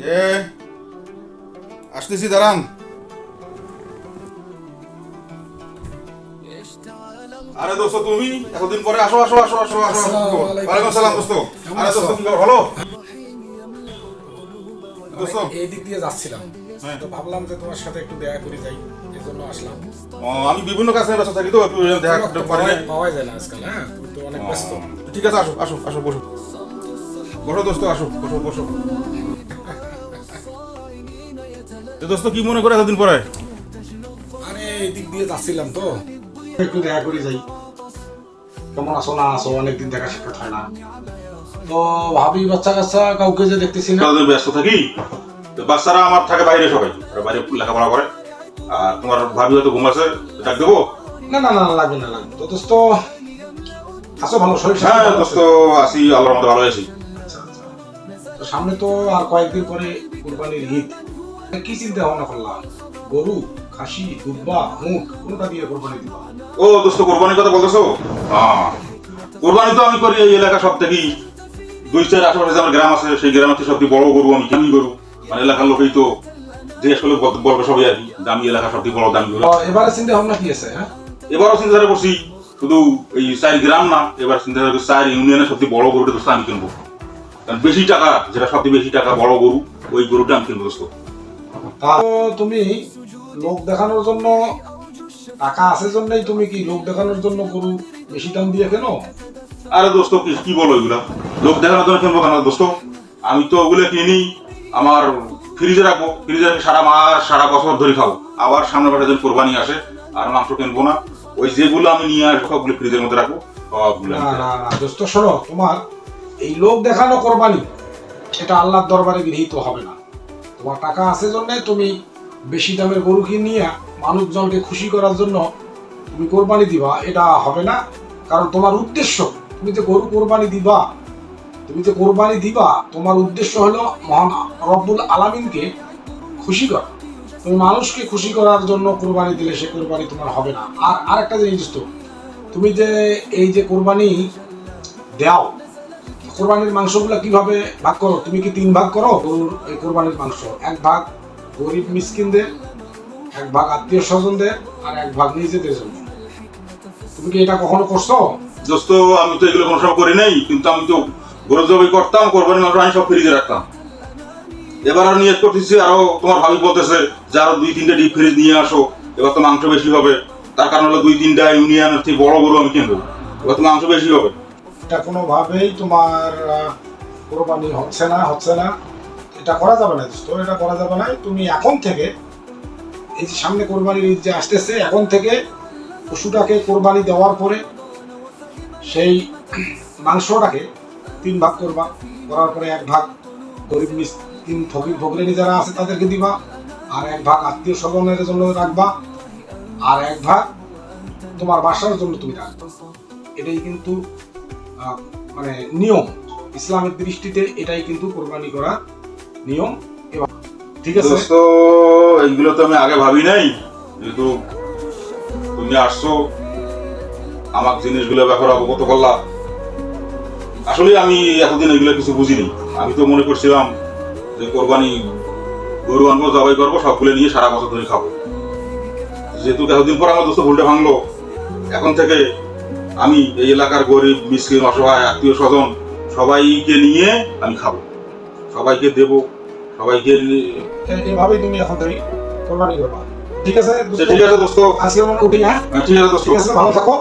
এ আসতেছি দাঁড়ান। আরে দোস্ত তুমি এতদিন পরে আসো আসো আসো আসো আসো। ওয়ালাইকুম আসসালাম দোস্ত। আরে দোস্ত খবর ভালো? দোস্ত। এই দিক দিয়ে যাচ্ছিলাম। হ্যাঁ। তো ভাবলাম যে তোমার সাথে একটু দেখা করে যাই এর জন্য আসলাম আমি বিভিন্ন কাছে ব্যস্ত থাকি তো দেখা করতে পারি। না। পাওয়া- যায় না আজকাল হ্যাঁ? তুমি তো অনেক ব্যস্ত। ঠিক আছে আসো আসো আসো বসো। বসো দোস্ত আসো বসো বসো। দোস্ত কি মনে করে এতদিন পরে? আরে এদিক দিয়ে যাচ্ছিলাম তো। একটু দেখা করে যাই। কেমন আছো না আছো অনেকদিন দেখা সাক্ষাৎ হয় না। তো ভাবি বাচ্চা কাচ্চা কাউকে যে দেখতেছি না। সারাদিন ব্যস্ত থাকি? তো বাচ্চারা আমার থাকে বাইরে সবাই। ওরা বাইরে লেখাপড়া করে। আর তোমার ভাবি হয়তো ঘুমাচ্ছে ডাক দেবো? না না না না, লাগবে না। লাগবে তো দোস্ত আছো ভালো শরীর হ্যাঁ দোস্ত আছে? আসি আল্লাহর মতো ভালো আছি। আচ্ছা, আচ্ছা। তো সামনে তো আর কয়েকদিন পরে কুরবানির ঈদ। কি চিন্তা ভাবনা করলাম গরু খাসি দুব্বা মুখ কোনটা দিয়ে কোরবানি দিবা? ও দোস্ত কোরবানির কথা বলতেছো? হ্যাঁ। কোরবানি তো আমি করি এই এলাকা সব দুই চার আশেপাশে আমার গ্রাম আছে সেই গ্রামের থেকে সবথেকে বড় গরু আমি কেমনি গরু। মানে এলাকার লোকেই তো করলে বল- বলবে সবাই আর দামি এলাকা সবথেকে বড় দামি গরু। এবারে চিন্তা ভাবনা কি আছে হ্যাঁ? এবারও চিন্তা করছি শুধু এই চার গ্রাম না এবার চিন্তা করছি চার ইউনিয়নের সবথেকে বড় গরুটা দোস্ত আমি কিনবো। কারণ বেশি টাকা যেটা সবচেয়ে বেশি টাকা বড় গরু ওই গরুটা আমি কিনবো দোস্ত। তা তুমি লোক দেখানোর জন্য টাকা আছে জন্যই তুমি কি লোক দেখানোর জন্য গরু বেশি দাম দিয়ে কেন? আরে দোস্ত কি কি বলো এগুলা? লোক দেখানোর জন্য কিনবো কেন দোস্ত? আমি তো ওগুলো কিনি আমার ফ্রিজে রাখব ফ্রিজে রাখি সারা মাস সারা বছর ধরে খাব। আবার সামনে পাশে যখন কোরবানি আসে আর মাংস কিনবো না ওই যেগুলো আমি নিয়ে আসব সবগুলো ফ্রিজের মধ্যে রাখব সবগুলো না না না দোস্ত শোনো তোমার এই লোক দেখানো কোরবানি এটা আল্লাহর দরবারে গৃহীত হবে না। তোমার টাকা আছে জন্য তুমি বেশি দামের গরু কিনে নিয়ে মানুষজনকে খুশি করার জন্য তুমি কোরবানি দিবা, এটা হবে না। কারণ তোমার উদ্দেশ্য, তুমি যে গরু কোরবানি দিবা, তুমি যে কোরবানি দিবা, তোমার উদ্দেশ্য হলো মহান রব্বুল আলামিনকে খুশি করা। তুমি মানুষকে খুশি করার জন্য কোরবানি দিলে সে কোরবানি তোমার হবে না। আর আরেকটা জিনিস তো, তুমি যে এই যে কোরবানি দাও কোরবানির মাংসগুলো কীভাবে ভাগ করো? তুমি কি তিন ভাগ করো? গরুর এই কোরবানির মাংস। এক ভাগ গরিব মিসকিনদের, এক ভাগ আত্মীয় স্বজনদের, আর এক ভাগ নিজেদের জন্য। তুমি কি এটা কখনো করছ? দোস্ত, আমি তো এগুলো কোনো করি নাই, কিন্তু আমি তো গরু জবাই করতাম, কোরবানির মাংস আমি সব ফ্রিজে রাখতাম। এবার আর নিয়ত করতেছি, আরও তোমার ভাবি বলতেছে যে আরও দুই তিনটা ডিপ ফ্রিজ নিয়ে আসো, এবার তো মাংস বেশি হবে। তার কারণ হলো দুই তিনটা ইউনিয়নের থেকে বড় গরু আমি কিনবো। এবার তো মাংস বেশি হবে। এটা কোনোভাবেই তোমার কোরবানি হচ্ছে না হচ্ছে না। এটা করা যাবে না দোস্ত, এটা করা যাবে না। তুমি এখন থেকে, এই যে সামনে কোরবানির ঈদ যে আসতেছে, এখন থেকে পশুটাকে কোরবানি দেওয়ার পরে সেই মাংসটাকে তিন ভাগ করবা। করার পরে এক ভাগ গরিব মিসকিন ফকির ফকরেনি যারা আছে, তাদেরকে দিবা। আর এক ভাগ আত্মীয় স্বজনের জন্য রাখবা। আর এক ভাগ তোমার বাসার জন্য তুমি রাখবা। এটাই কিন্তু মানে নিয়ম, ইসলামের দৃষ্টিতে এটাই কিন্তু কোরবানি করা নিয়ম এবং ঠিক আছে? তো এইগুলো তো আমি আগে ভাবি নাই। যেহেতু তুমি আসছো আমার জিনিসগুলো ব্যাপারে অবগত করলা। আসলে আমি এতদিন এগুলো কিছু বুঝিনি। আমি তো মনে করছিলাম যে কোরবানি গরু আনব, জবাই করব সব সবগুলো নিয়ে সারা বছর ধরে খাব। যেহেতু এতদিন পর আমার দোস্ত ভুলটা ভাঙলো, এখন থেকে আমি এই এলাকার গরিব মিসকিন অসহায় আত্মীয় স্বজন সবাইকে নিয়ে আমি খাব। সবাইকে দেব সবাইকে এভাবেই তুমি এখন তুমি কোরবানি করবা। ঠিক আছে ঠিক আছে দোস্ত। আজকের মনে উঠি হ্যাঁ হ্যাঁ, ঠিক আছে দোস্ত। ঠিক আছে ভালো থাকো।